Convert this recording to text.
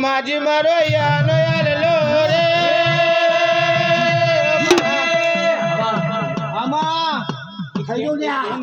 માજી મારો યાનો 还有俩